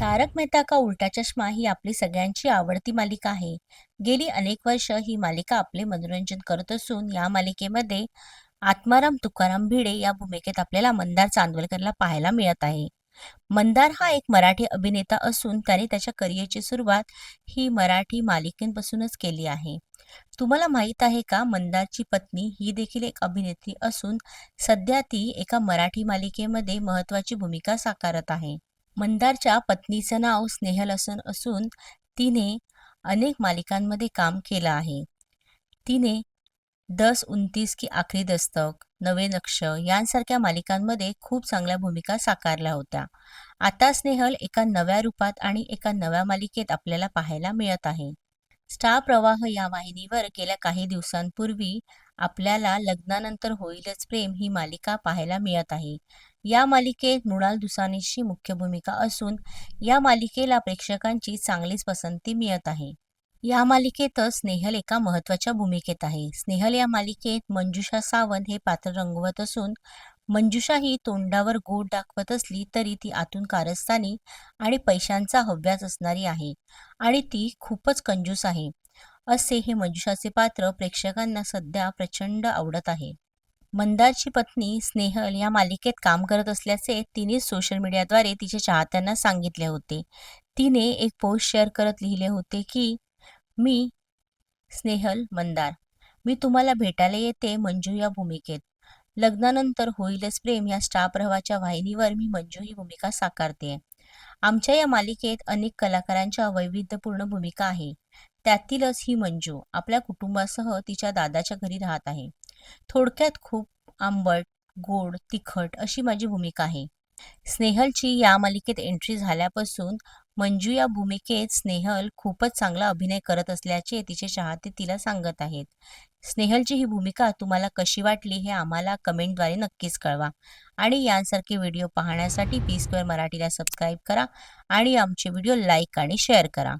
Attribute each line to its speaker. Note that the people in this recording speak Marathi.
Speaker 1: तारक मेहता का उलटा चष्मा ही आपली सगळ्यांची आवडती मालिका आहे. गेली अनेक वर्ष ही मालिका आपले मनोरंजन करत असून या मालिकेमध्ये आत्माराम तुकाराम भिडे या भूमिकेत आपल्याला मंदार चांदवलकरला पाहायला मिळत आहे. मंदार हा एक मराठी अभिनेता असून त्याने त्याच्या करिअरची सुरुवात ही मराठी मालिकेपासूनच केली आहे. तुम्हाला माहीत आहे का मंदारची पत्नी ही देखील एक अभिनेत्री असून सध्या ती एका मराठी मालिकेमध्ये महत्त्वाची भूमिका साकारत आहे. मंदारच्या पत्नीचं नाव स्नेहल असन असून तिने अनेक मालिकांमध्ये काम केलं आहे. तिने दस उनतीस की आखरी दस्तक, नवे नक्ष यांसारख्या मालिकांमध्ये खूप चांगल्या भूमिका साकारल्या होत्या. आता स्नेहल एका नव्या रूपात आणि एका नव्या मालिकेत आपल्याला पाहायला मिळत आहे. स्टार प्रवाह या वाहिनीवर गेल्या काही दिवसांपूर्वी आपल्याला लग्नानंतर होईलच प्रेम ही मालिका पाहायला मिळत आहे. या मालिकेत मृणाल दुसानीची मुख्य भूमिका असून या मालिकेला प्रेक्षकांची चांगलीच पसंती मिळत आहे. या मालिकेतच स्नेहल एका महत्त्वाच्या भूमिकेत आहे. स्नेहल या मालिकेत मंजुषा सावंत हे पात्र रंगवत असून मंजुषा ही तोंडावर गोड दाखवत असली तरी ती आतून कारस्थानी आणि पैशांचा हव्यास असणारी आहे आणि ती खूपच कंजूस आहे. असे हे मंजुषाचे पात्र प्रेक्षकांना सध्या प्रचंड आवडत आहे. मंदारची पत्नी स्नेहल या मालिकेत काम करत असल्याचे तिने सोशल मीडियाद्वारे तिच्या चाहत्यांना सांगितले होते. तिने एक पोस्ट शेअर करत लिहिले होते की, मी स्नेहल मंदार. मी तुम्हाला भेटायला येते मंजू या भूमिकेत. लग्नानंतर होईलच प्रेम या स्टार प्रवाहाच्या वाहिनीवर मी मंजू ही भूमिका साकारते आमच्या या मालिकेत अनेक कलाकारांच्या वैविध्यपूर्ण भूमिका आहे. त्यातीलच ही मंजू आपल्या कुटुंबासह तिच्या दादाच्या घरी राहत आहे. थोडक्यात खूप आंबट, गोड, तिखट अशी माझी भूमिका आहे. स्नेहलची या मालिकेत एंट्री झाल्यापासून मंजू या भूमिकेत स्नेहल खूपच चांगला अभिनय करत असल्याचे तिचे चाहते तिला सांगत आहेत. स्नेहलची ही भूमिका तुम्हाला कशी वाटली हे आम्हाला कमेंटद्वारे नक्कीच कळवा आणि यांसारखे व्हिडिओ पाहण्यासाठी पी स्क्वेअर मराठीला सबस्क्राईब करा आणि आमचे व्हिडिओ लाईक आणि शेअर करा.